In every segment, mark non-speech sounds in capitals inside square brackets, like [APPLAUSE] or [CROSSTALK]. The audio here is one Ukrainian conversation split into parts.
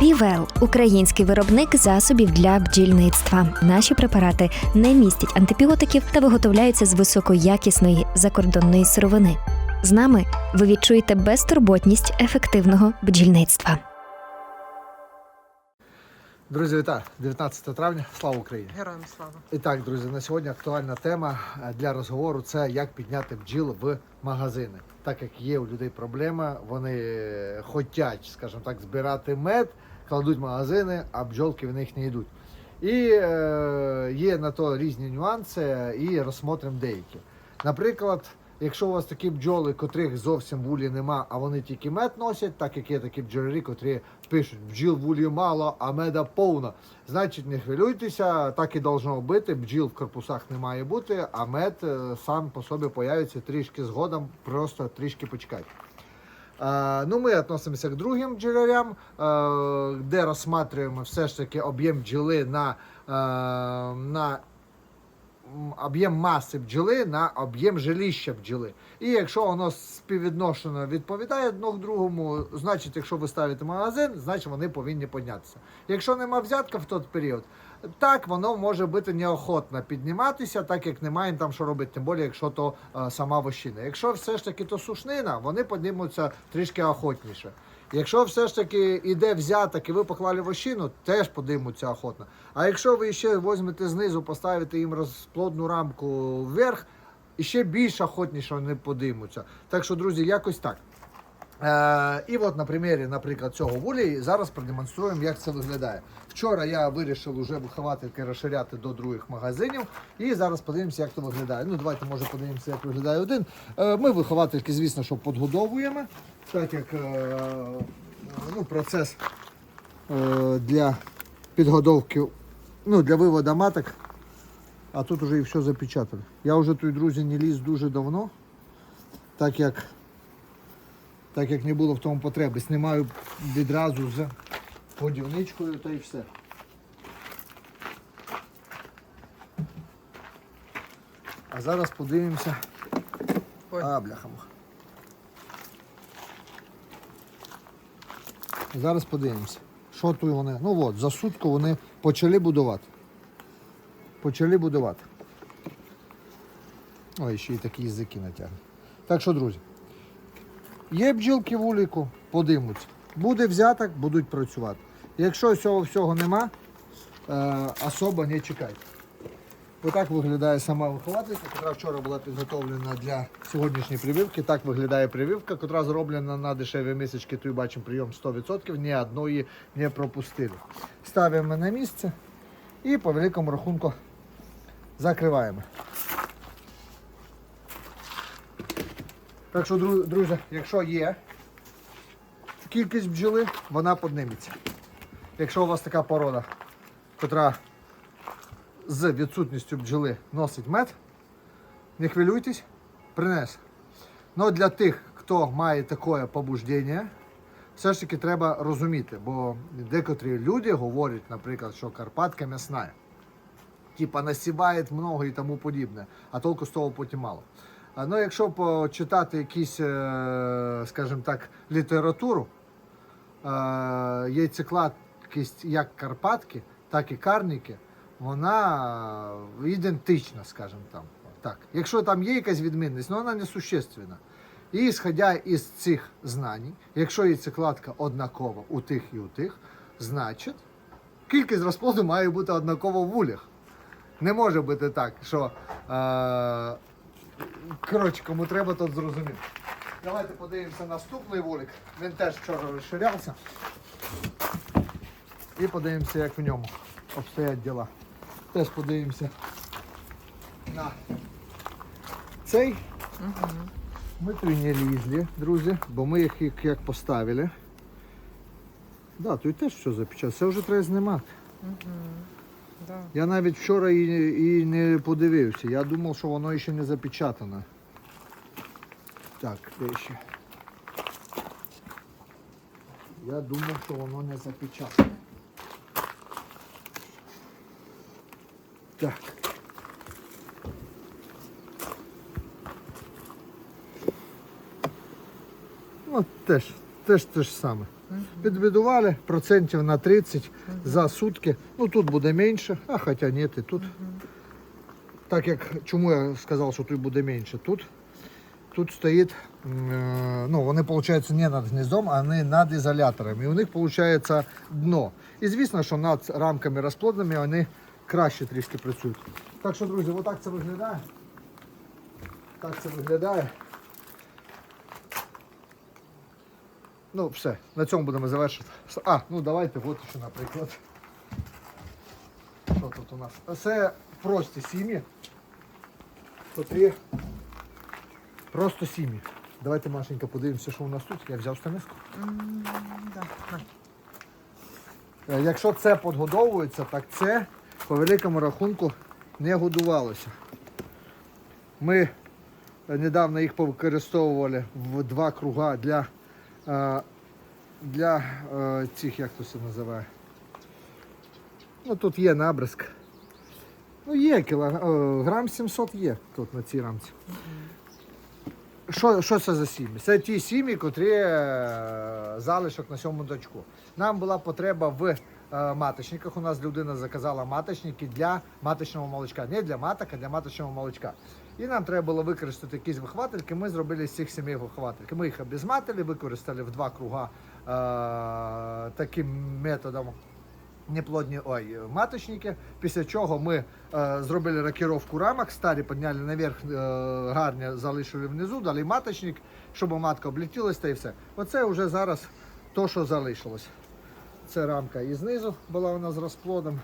Півел український виробник засобів для бджільництва. Наші препарати не містять антибіотиків та виготовляються з високоякісної закордонної сировини. З нами ви відчуєте безтурботність ефективного бджільництва. Друзі, вітаю! 19 травня. Слава Україні! Героям слава. І так, друзі, на сьогодні актуальна тема е, для розговору це як підняти бджіл в магазини. Так як є у людей проблема, вони е, хотять, скажімо так, збирати мед, кладуть магазини, а бджолки в них не йдуть. І е, є на то різні нюанси, і розсмотримо деякі. Наприклад, якщо у вас такі бджоли, котрих зовсім вулі нема, а вони тільки мед носять, так як є такі бджолярі, котрі пишуть, бджіл вулі мало, а меда повно. Значить, не хвилюйтеся, так і должно бути. Бджіл в корпусах не має бути, а мед е, сам по собі появиться трішки згодом, просто трішки почекайте. Ну, ми відносимося к другим бджолярям, де розсматриваємо все ж таки об'єм бджоли на, на об'єм маси бджоли на об'єм жилища бджоли. І якщо воно співвідношено відповідає одно к другому, значить, якщо ви ставите магазин, значить вони повинні піднятися. Якщо нема взятка в той період, так воно може бути неохотно підніматися, так як немає там що робити, тим більше, якщо то е, сама вощина. Якщо все ж таки то сушнина, вони піднімуться трішки охотніше. Якщо все ж таки іде взяток і ви поклали вощину, теж подимуться охотно. А якщо ви ще візьмете знизу, поставите їм розплодну рамку вверх, і ще більш охотніше вони подимуться. Так що, друзі, якось так. Е, і от на примірі, наприклад, цього вулі зараз продемонструємо, як це виглядає. Вчора я вирішив уже виховательки розширяти до других магазинів. І зараз подивимося, як це виглядає. Ну, давайте може подивимося, як виглядає один. Е, ми виховательки, звісно, що подгодовуємо, так як е, ну, процес для підгодовки, ну, для виводу маток. А тут вже і все запечатали. Я вже тут, друзі, не ліз дуже давно, так як так як не було в тому потреби. Знімаю відразу з годівничкою та й все. А зараз подивимося. А, бляха. Зараз подивимося. Що тут вони? Ну от, за сутку вони почали будувати. Почали будувати. Ой, ще й такі язики натягнуть. Так що, друзі, Є бджілки в уліку, подимуться. Буде взяток, будуть працювати. Якщо цього всього нема, е, особо не чекайте. Отак виглядає сама вихователька, яка вчора була підготовлена для сьогоднішньої прививки. Так виглядає прививка, яка зроблена на дешеві мисочки. Тут бачимо прийом 100%, ні одної не пропустили. Ставимо на місце і по великому рахунку закриваємо. Так що, друзі, якщо є кількість бджоли, вона підніметься. Якщо у вас така порода, яка з відсутністю бджоли носить мед, не хвилюйтесь, принесе. Но для тих, хто має таке побуждення, все ж таки треба розуміти, бо декотрі люди говорять, наприклад, що Карпатка м'ясна. Типа насіває много і тому подібне, а толку з того потім мало. Ну, якщо почитати якісь, е, скажімо так, літературу, е, яйцекладкість як Карпатки, так і карніки, вона ідентична, скажімо там. Так. Якщо там є якась відмінність, але вона не существенна. І сходя із цих знань, якщо яйцекладка однакова у тих і у тих, значить кількість розплоду має бути однакова в вулях. Не може бути так, що е, Коротше, кому треба, тот зрозумів. Давайте подивимося наступний вулик. Він теж вчора розширявся. І подивимося, як в ньому обстоять діла. Теж подивимося на цей. Ми тут не лізли, друзі, бо ми їх як, як поставили. Да, тут теж все запечатано. Це вже треба знімати. Да. Я навіть вчора і, і не подивився. Я думав, що воно ще не запечатане. Так, де ще? Я думав, що воно не запечатане. Так. Ну, теж, теж те ж саме. Підбідували процентів на 30 за сутки. Ну тут буде менше, а хоча ні, і тут. Так як чому я сказав, що тут буде менше? Тут, тут стоїть, е, ну вони виходить не над гніздом, а вони над ізоляторами. І у них виходить дно. І звісно, що над рамками розплодними вони краще трішки працюють. Так що, друзі, отак це виглядає. Так це виглядає. Ну, все, на цьому будемо завершити. А, ну давайте, от ще, наприклад. Що тут у нас? Це прості сім'ї. Котрі просто сім'ї. Давайте, Машенька, подивимося, що у нас тут. Я взяв станиску. М, Да. Е, Якщо це подгодовується, так це по великому рахунку не годувалося. Ми е, недавно їх використовували в два круга для, для е, цих, як то це називає. Ну тут є набризк. Ну є кілограм, грам 700 є тут на цій рамці. Що, що це за сім'ї? Це ті сім'ї, котрі е, залишок на сьому дочку. Нам була потреба в е, маточниках. У нас людина заказала маточники для маточного молочка. Не для маток, а для маточного молочка. І нам треба було використати якісь вихвательки. Ми зробили з цих сімей вихвательки. Ми їх обезматили, використали в два круга е, таким методом неплодні ой, маточники. Після чого ми е, зробили рокіровку рамок, старі підняли наверх, е, гарні залишили внизу, дали маточник, щоб матка облетілась та і все. Оце вже зараз то, що залишилось. Це рамка і знизу була нас з розплодом.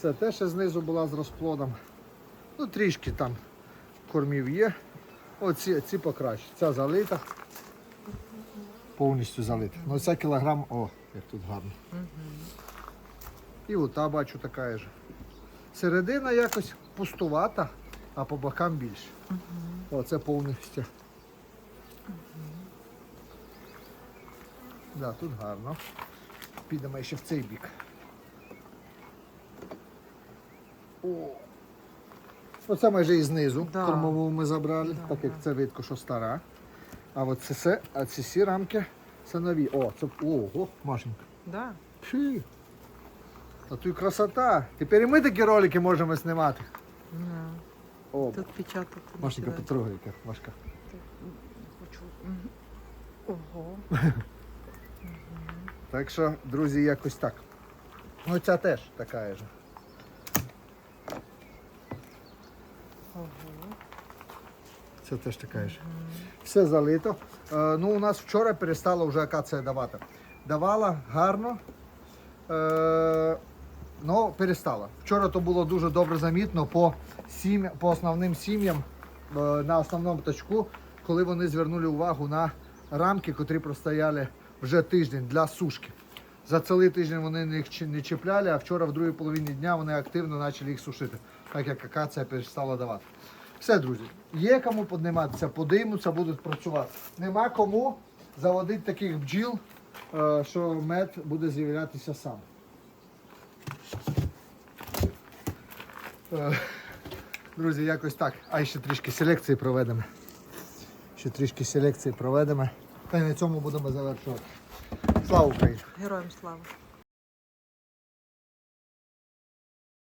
Це теж знизу була з розплодом. Ну, трішки там кормів є. Оці ці покраще. Ця залита. Повністю залита. Ну це кілограм, о, як тут гарно. І ота бачу така ж. Середина якось пустувата, а по бокам більше. О, це повністю. Да, тут гарно. Підемо ще в цей бік. О. Оце майже і знизу Да. кормову ми забрали, Да, так як да. це видко, що стара. А от це, все, а ці всі рамки це нові. О, це ого, Машенька. Да. Фі. А тут красота. Тепер і ми такі ролики можемо знімати. Да. О, Тут печатати. Машенька, потрогай, яка Машка. Хочу. Ого. [LAUGHS] Так що, друзі, якось так. Ну ця теж така ж. Це теж така ж. Все залито. Е, ну, у нас вчора перестала вже акація давати. Давала гарно. Е, ну, перестала. Вчора то було дуже добре замітно по, сім, по основним сім'ям е, на основному точку, коли вони звернули увагу на рамки, котрі простояли вже тиждень для сушки. За цілий тиждень вони їх не чіпляли, а вчора в другій половині дня вони активно почали їх сушити, так як акація перестала давати. Все, друзі, є кому підніматися, подимуться, будуть працювати. Нема кому заводити таких бджіл, е, що мед буде з'являтися сам. Е, Друзі, якось так. А ще трішки селекції проведемо. Ще трішки селекції проведемо. Та й на цьому будемо завершувати. Слава Україні! Героям слава.